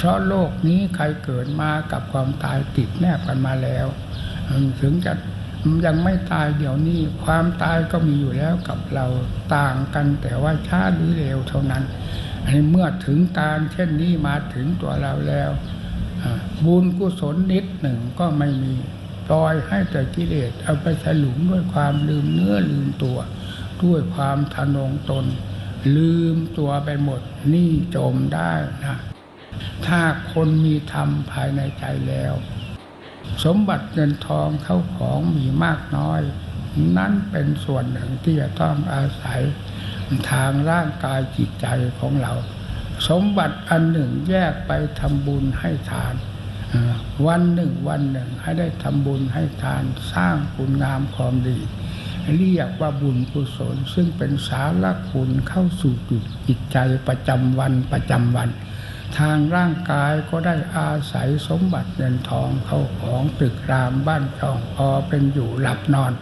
เพราะโลกนี้ใครเกิดมากับความตายติดแนบกันมาแล้ว ถึงจะยังไม่ตายเดี๋ยวนี้ความตายก็มีอยู่แล้วกับเราต่างกันแต่ว่าช้าหรือเร็วเท่านั้น อันนี้เมื่อถึงการเช่นนี้มาถึงตัวเราแล้วบุญกุศลนิดหนึ่งก็ไม่มีปล่อยให้แต่กิเลสเอาไปฉลุมด้วยความลืมเนื้อลืมตัว ด้วยความทะนงตน ลืมตัวไปหมดนี่จมได้นะ ถ้าคนมีธรรมภายในใจแล้ว สมบัติเงินทองเข้าของมีมากน้อย นั่นเป็นส่วนหนึ่งที่จะต้องอาศัยทางร่างกายจิตใจของเรา สมบัติอันหนึ่งแยกไปทำบุญให้ทาน วันหนึ่งวันหนึ่งให้ได้ทำบุญให้ทานสร้างคุณงามความดีเรียกว่าบุญกุศลซึ่งเป็นสาระคุณเข้าสู่จิตใจประจำวันประจำวัน ทางร่างกายก็ได้อาศัยสมบัติเงินทองเข้าของตึกรามบ้านช่องพอเป็นอยู่หลับนอน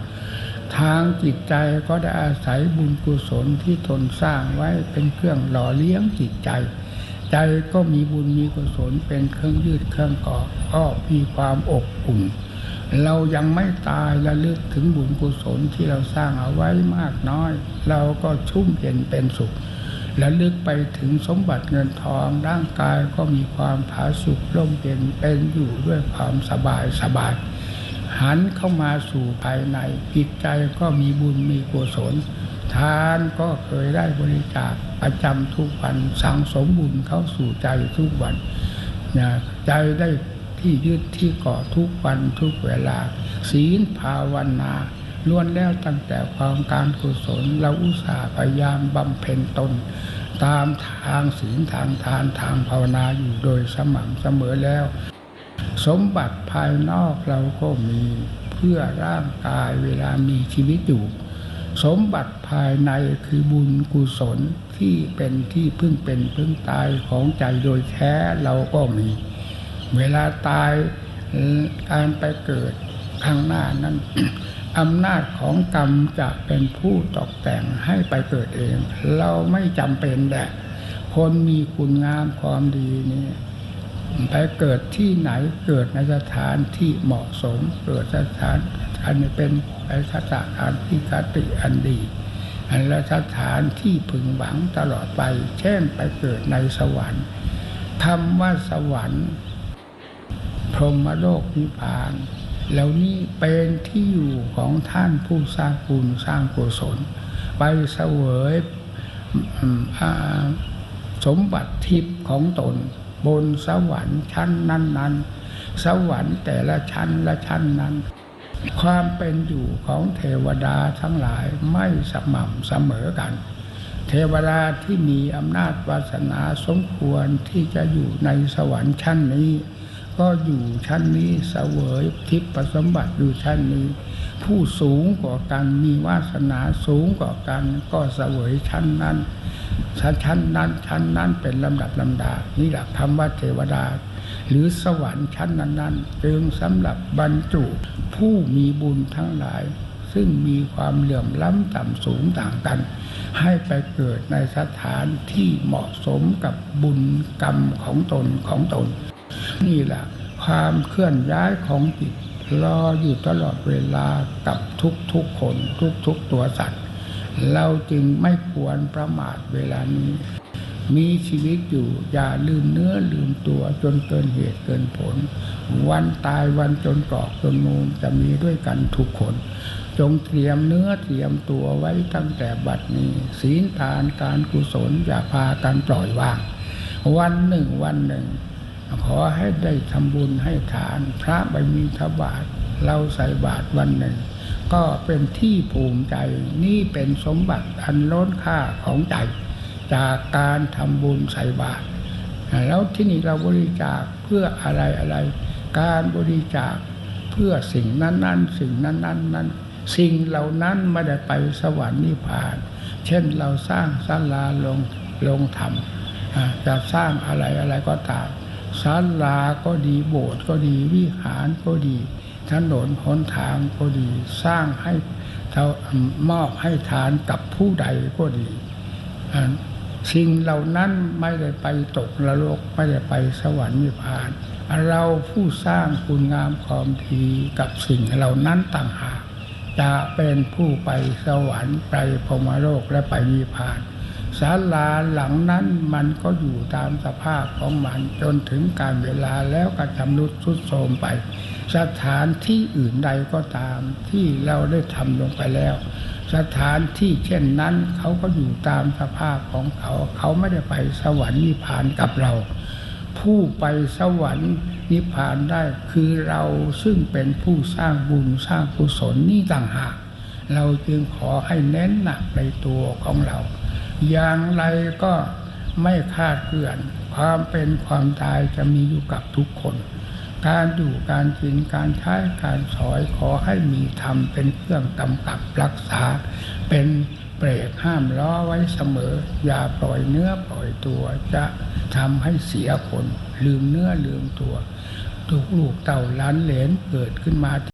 ทางจิตใจก็ได้อาศัยบุญกุศลที่ตนสร้างไว้เป็นเครื่องหล่อเลี้ยงจิตใจ ใจก็มีบุญมีกุศลเป็นเครื่องยืดเครื่องก่อก็มีความอบอุ่น เรายังไม่ตายระลึกถึงบุญกุศลที่เราสร้างเอาไว้มากน้อย เราก็ชุ่มเย็นเป็นสุข ระลึกไปถึงสมบัติเงินทองร่างกายก็มีความผาสุกร่มเย็นเป็นอยู่ด้วยความสบายสบาย หันเข้ามาสู่ภายในจิตใจก็มีบุญมีกุศลทานก็เคยได้บริจาคประจำทุกวันสั่งสมบุญเข้าสู่ใจทุกวันนะใจได้ที่ยึดที่เกาะทุกวันทุกเวลา ศีลภาวนา ล้วนแล้วตั้งแต่ความการกุศลเราอุตส่าห์พยายามบำเพ็ญตน ตามทางศีลทางทานทางภาวนาอยู่โดยสม่ำเสมอแล้ว สมบัติภายนอกเราก็มีเพื่อร่างกายเวลามีชีวิตอยู่ สมบัติภายในคือบุญกุศลที่เป็นที่พึ่งเป็นพึ่งตายของใจโดยแท้เราก็มี เวลาตายการไปเกิดข้างหน้านั้น อำนาจของกรรมจะเป็นผู้ตกแต่งให้ไปเกิดเอง เราไม่จำเป็นแหละคนมีคุณงามความดีนี่ไปเกิดที่ไหนเกิดในสถานที่เหมาะสม เกิดสถานอันเป็นไปสถานที่คติอันดี อันละสถานที่พึงหวังตลอดไป เช่นไปเกิดในสวรรค์คำว่าสวรรค์ พรหมโลกนิพพาน แล้วนี้เป็นที่อยู่ของท่านผู้สร้างบุญสร้างกุศลไปเสวยสมบัติทิพย์ของตน บนสวรรค์ชั้นนั้น ๆ สวรรค์แต่ละชั้นละชั้นนั้น ความเป็นอยู่ของเทวดาทั้งหลายไม่สม่ำเสมอกัน เทวดาที่มีอำนาจวาสนาสมควรที่จะอยู่ในสวรรค์ชั้นนี้ ก็อยู่ชั้นนี้เสวยทิพย์สมบัติอยู่ชั้นนี้ ผู้สูงกว่ากันมีวาสนาสูงกว่ากัน ก็เสวยชั้นนั้นชั้นนั้นชั้นนั้นเป็นลำดับลำดา นี่แหละคำว่าเทวดา หรือสวรรค์ชั้นนั้นๆจึงสำหรับบรรจุผู้มีบุญทั้งหลาย ซึ่งมีความเหลื่อมล้ำต่ำสูงต่างกัน ให้ไปเกิดในสถานที่เหมาะสมกับบุญกรรมของตนของตน นี่แหละความเคลื่อนย้ายของจิตรออยู่ตลอดเวลากับทุกทุกคนทุกทุกตัวสัตว์ เราจึงไม่ควรประมาทเวลานี้ มีชีวิตอยู่อย่าลืมเนื้อลืมตัวจนเกินเหตุเกินผล วันตายวันจนกรอกจนมูมจะมีด้วยกันทุกคน จงเตรียมเนื้อเตรียมตัวไว้ตั้งแต่บัดนี้ ศีลทานการกุศลอย่าพากันปล่อยวาง วันหนึ่งวันหนึ่ง ขอให้ได้ทำบุญให้ทาน พระใบมีทบาทเราใส่บาทวันหนึ่ง ก็เป็นที่ภูมิใจนี่เป็นสมบัติอันล้นค่าของใจ จากการทำบุญใส่บาตรแล้วที่นี่เราบริจาคเพื่ออะไรอะไร การบริจาคเพื่อสิ่งนั้นๆสิ่งนั้นๆนั้นสิ่งเหล่านั้นไม่ได้ไปสวรรค์นิพพาน เช่นเราสร้างศาลาลงลงธรรมจะสร้างอะไรอะไรก็ตาม ศาลาก็ดีโบสถ์ก็ดีวิหารก็ดีถนนหนทางก็ดี สร้างให้เท่ามอบให้ทานกับผู้ใดก็ดีสิ่งเหล่านั้นไม่ได้ไปตกนรกไม่ได้ไปสวรรค์นิพพาน เราผู้สร้างคุณงามความดีกับสิ่งเหล่านั้นต่างหากจะเป็นผู้ไปสวรรค์ไปพรมโลกและไปนิพพาน ศาลาหลังนั้นมันก็อยู่ตามสภาพของมันจนถึงการเวลาแล้วก็ชำรุดทรุดโทรมไป สถานที่อื่นใดก็ตามที่เราได้ทำลงไปแล้ว สถานที่เช่นนั้นเขาก็อยู่ตามสภาพของเขา เขาไม่ได้ไปสวรรค์นิพพานกับเรา ผู้ไปสวรรค์นิพพานได้คือเราซึ่งเป็นผู้สร้างบุญสร้างกุศลนี่ต่างหาก เราจึงขอให้เน้นหนักในตัวของเรา อย่างไรก็ไม่คาดเคลื่อน ความเป็นความตายจะมีอยู่กับทุกคน การอยู่การกินการใช้การสอยขอให้มีธรรมเป็นเครื่องกำกับรักษา เป็นเบรกห้ามล้อไว้เสมอ อย่าปล่อยเนื้อปล่อยตัวจะทำให้เสียผลลืมเนื้อลืมตัวถูกลูกเต่าล้านเหลนเกิดขึ้นมา